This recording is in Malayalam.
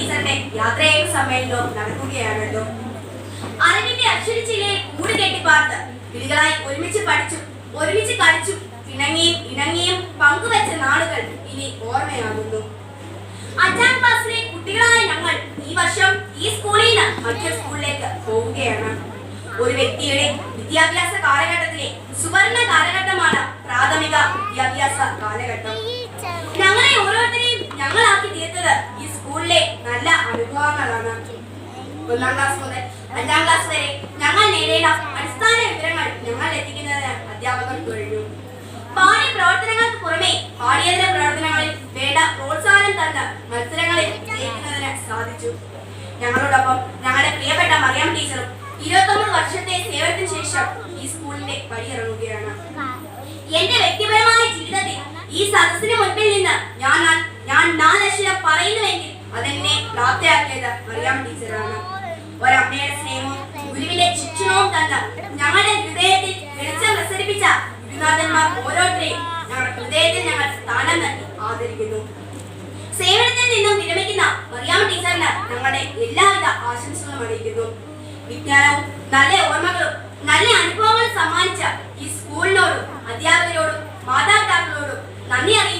ടീച്ചറിന്റെ യാത്രയയൽ സമ്മേളനവും നടക്കുകയാണല്ലോ. അറിവിന്റെ അക്ഷരച്ചിലയിൽ കൂട് കെട്ടിപ്പാർത്ത് വിളികളായി ഒരുമിച്ച് പഠിച്ചും ഒരുമിച്ച് കളിച്ചും ഇണങ്ങിയും ഇണങ്ങിയും പങ്കുവെച്ച നാളുകൾ ഇനി ഓർമ്മയാകുന്നു. അഞ്ചാം ക്ലാസ്സിലെ കുട്ടികളായ ഞങ്ങൾ ഈ വർഷം ഈ സ്കൂളിൽ നിന്ന് മറ്റൊരു സ്കൂളിലേക്ക് പോവുകയാണ്. ഒരു വ്യക്തിയുടെ വിദ്യാഭ്യാസ കാലഘട്ടത്തിലെ സുവർണ കാലഘട്ടമാണ് പ്രാഥമിക വിദ്യാഭ്യാസ കാലഘട്ടം ഞങ്ങളെ ഓരോരുത്തരെയും ഞങ്ങളാക്കി തീർത്തത് ഈ സ്കൂളിലെ നല്ല അനുഭവങ്ങളാണ് ഒന്നാം ക്ലാസ് മുതൽ അഞ്ചാം ക്ലാസ് വരെ ഞങ്ങൾ നേടേണ്ട അടിസ്ഥാന വിവരങ്ങൾ ഞങ്ങൾ എത്തിക്കുന്നത് അധ്യാപകർ കഴിഞ്ഞു. പാഠ്യ പ്രവർത്തനങ്ങൾക്ക് പുറമെ പാഠ്യേതര പ്രവർത്തനങ്ങളിൽ വേണ്ട പ്രോത്സാഹനം തന്ന മത്സരങ്ങളിൽ ജയിക്കുന്നതിന് സാധിച്ചു. ഞങ്ങളോടൊപ്പം ഞങ്ങളുടെ പ്രിയപ്പെട്ട മറിയാം ടീച്ചറും ഇരുപത്തൊമ്പത് വർഷത്തെ സേവനത്തിന് ശേഷം ഈ സ്കൂളിന്റെ വഴിയിറങ്ങുകയാണ് എന്റെ വ്യക്തിപരമായ ജീവിതത്തിൽ ഈ സദസ്സിന് മുൻപിൽ നിന്ന് ഞാൻ ഞാൻ നാലക്ഷരം പറയുന്നുവെങ്കിൽ അതെന്നെ പ്രാപ്തയാക്കിയത് മറിയാം ടീച്ചറാണ്. ഒരമ്മയുടെ സ്നേഹവും ഗുരുവിന്റെ ശിക്ഷണവും തന്ന ഞങ്ങളുടെ ഹൃദയത്തിൽ വെളിച്ചം പ്രസരിപ്പിച്ച ഗുരുനാഥന്മാർ ഓരോരുത്തരെയും ഞങ്ങളുടെ ഹൃദയത്തിൽ ഞങ്ങൾ സ്ഥാനം നൽകി ആദരിക്കുന്നു. സേവനത്തിൽ നിന്നും വിരമിക്കുന്ന മറിയാം ടീച്ചറിന് ഞങ്ങളുടെ എല്ലാവിധ ആശംസകളും അറിയിക്കുന്നു. വിജ്ഞാനവും നല്ല ഓർമ്മകളും നല്ല അനുഭവങ്ങൾ സമ്മാനിച്ച ഈ സ്കൂളിനോടും അധ്യാപകരോടും മാതാപിതാക്കളോടും നന്ദി അറിയിക്കുന്നു.